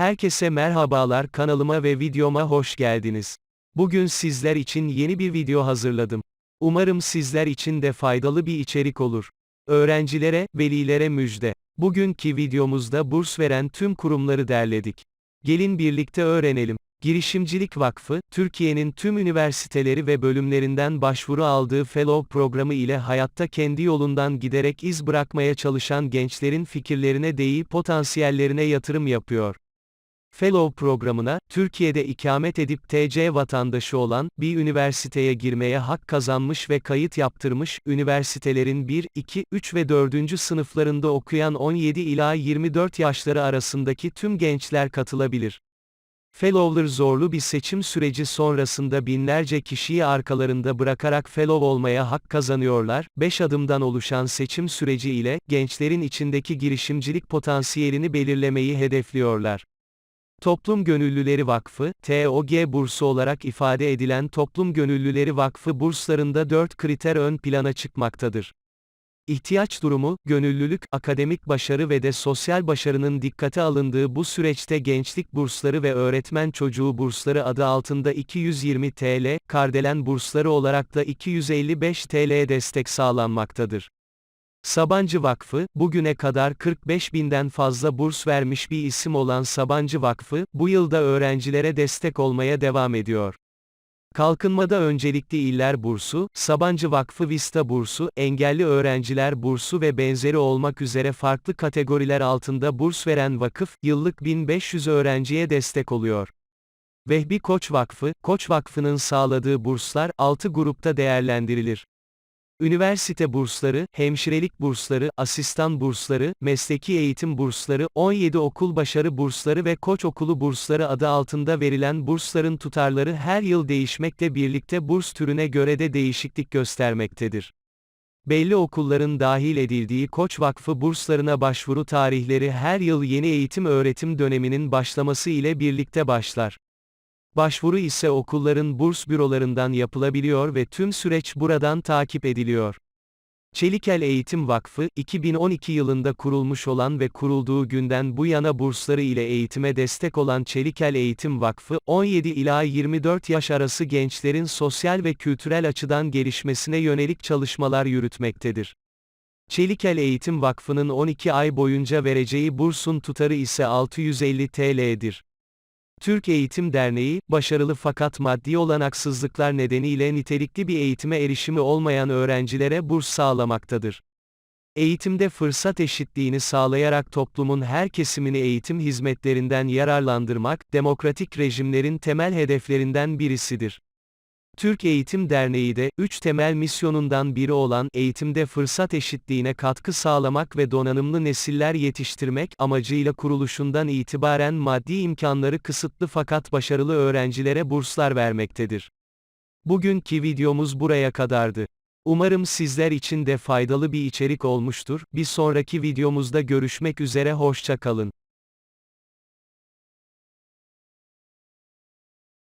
Herkese merhabalar kanalıma ve videoma hoş geldiniz. Bugün sizler için yeni bir video hazırladım. Umarım sizler için de faydalı bir içerik olur. Öğrencilere, velilere müjde. Bugünkü videomuzda burs veren tüm kurumları derledik. Gelin birlikte öğrenelim. Girişimcilik Vakfı, Türkiye'nin tüm üniversiteleri ve bölümlerinden başvuru aldığı Fellow programı ile hayatta kendi yolundan giderek iz bırakmaya çalışan gençlerin fikirlerine değip potansiyellerine yatırım yapıyor. Fellow programına, Türkiye'de ikamet edip TC vatandaşı olan, bir üniversiteye girmeye hak kazanmış ve kayıt yaptırmış, üniversitelerin 1, 2, 3 ve 4. sınıflarında okuyan 17 ila 24 yaşları arasındaki tüm gençler katılabilir. Fellow'lar zorlu bir seçim süreci sonrasında binlerce kişiyi arkalarında bırakarak fellow olmaya hak kazanıyorlar. 5 adımdan oluşan seçim süreci ile gençlerin içindeki girişimcilik potansiyelini belirlemeyi hedefliyorlar. Toplum Gönüllüleri Vakfı, TOG bursu olarak ifade edilen Toplum Gönüllüleri Vakfı burslarında 4 kriter ön plana çıkmaktadır. İhtiyaç durumu, gönüllülük, akademik başarı ve de sosyal başarının dikkate alındığı bu süreçte gençlik bursları ve öğretmen çocuğu bursları adı altında 220 TL, kardelen bursları olarak da 255 TL destek sağlanmaktadır. Sabancı Vakfı, bugüne kadar 45 binden fazla burs vermiş bir isim olan Sabancı Vakfı, bu yılda öğrencilere destek olmaya devam ediyor. Kalkınmada Öncelikli İller Bursu, Sabancı Vakfı Vista Bursu, Engelli Öğrenciler Bursu ve benzeri olmak üzere farklı kategoriler altında burs veren vakıf, yıllık 1500 öğrenciye destek oluyor. Vehbi Koç Vakfı, Koç Vakfı'nın sağladığı burslar, 6 grupta değerlendirilir. Üniversite bursları, hemşirelik bursları, asistan bursları, mesleki eğitim bursları, 17 okul başarı bursları ve koç okulu bursları adı altında verilen bursların tutarları her yıl değişmekle birlikte burs türüne göre de değişiklik göstermektedir. Belli okulların dahil edildiği Koç Vakfı burslarına başvuru tarihleri her yıl yeni eğitim öğretim döneminin başlaması ile birlikte başlar. Başvuru ise okulların burs bürolarından yapılabiliyor ve tüm süreç buradan takip ediliyor. Çelikel Eğitim Vakfı, 2012 yılında kurulmuş olan ve kurulduğu günden bu yana bursları ile eğitime destek olan Çelikel Eğitim Vakfı, 17 ila 24 yaş arası gençlerin sosyal ve kültürel açıdan gelişmesine yönelik çalışmalar yürütmektedir. Çelikel Eğitim Vakfı'nın 12 ay boyunca vereceği bursun tutarı ise 650 TL'dir. Türk Eğitim Derneği, başarılı fakat maddi olanaksızlıklar nedeniyle nitelikli bir eğitime erişimi olmayan öğrencilere burs sağlamaktadır. Eğitimde fırsat eşitliğini sağlayarak toplumun her kesimini eğitim hizmetlerinden yararlandırmak, demokratik rejimlerin temel hedeflerinden birisidir. Türk Eğitim Derneği de, üç temel misyonundan biri olan, eğitimde fırsat eşitliğine katkı sağlamak ve donanımlı nesiller yetiştirmek, amacıyla kuruluşundan itibaren maddi imkanları kısıtlı fakat başarılı öğrencilere burslar vermektedir. Bugünkü videomuz buraya kadardı. Umarım sizler için de faydalı bir içerik olmuştur, bir sonraki videomuzda görüşmek üzere hoşça kalın.